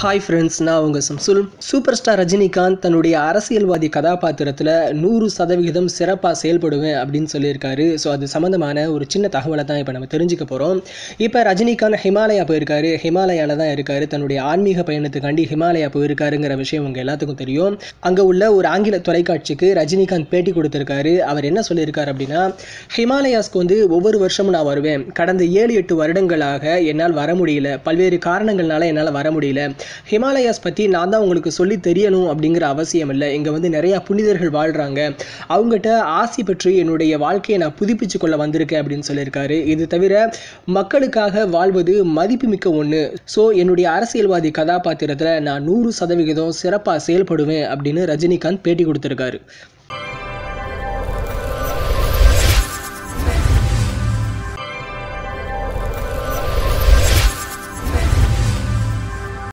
Hi friends நான் உங்கள் Shamsul. Super star Rajinikanth தன்னுடைய அரசியல்வாதி கதாபாத்திரத்தில் நூறு சதவிகிதம் சிறப்பாக செயல்படுவேன் அப்படின்னு சொல்லியிருக்காரு. ஸோ அது சம்மந்தமான ஒரு சின்ன தகவலை தான் இப்போ நம்ம தெரிஞ்சுக்க போகிறோம் இப்போ ரஜினிகாந்த் ஹிமாலயா போயிருக்காரு. ஹிமாலயாவில் தான் இருக்காரு. தன்னுடைய ஆன்மீக பயணத்துக்காண்டி ஹிமாலயா போயிருக்காருங்கிற விஷயம் உங்கள் எல்லாத்துக்கும் தெரியும். அங்கே உள்ள ஒரு ஆங்கில தொலைக்காட்சிக்கு ரஜினிகாந்த் பேட்டி கொடுத்துருக்காரு. அவர் என்ன சொல்லியிருக்காரு அப்படின்னா ஹிமாலயாஸ்க்கு வந்து ஒவ்வொரு வருஷமும் நான் வருவேன். கடந்த ஏழு எட்டு வருடங்களாக என்னால் வர முடியல. பல்வேறு காரணங்கள்னால என்னால் வர முடியல. ஹிமாலயாஸ் பற்றி நான் தான் உங்களுக்கு சொல்லி தெரியணும் அப்படிங்கிற அவசியம் இல்லை. இங்கே வந்து நிறையா புனிதர்கள் வாழ்கிறாங்க அவங்ககிட்ட ஆசி பற்றி என்னுடைய வாழ்க்கையை நான் புதுப்பிச்சு கொள்ள வந்திருக்கேன் அப்படின்னு சொல்லியிருக்காரு. இது தவிர மக்களுக்காக வாழ்வது மதிப்புமிக்க ஒன்று ஸோ என்னுடைய அரசியல்வாதி கதாபாத்திரத்தில் நான் நூறு சதவிகிதம் சிறப்பாக செயல்படுவேன் அப்படின்னு ரஜினிகாந்த் பேட்டி கொடுத்துருக்காரு.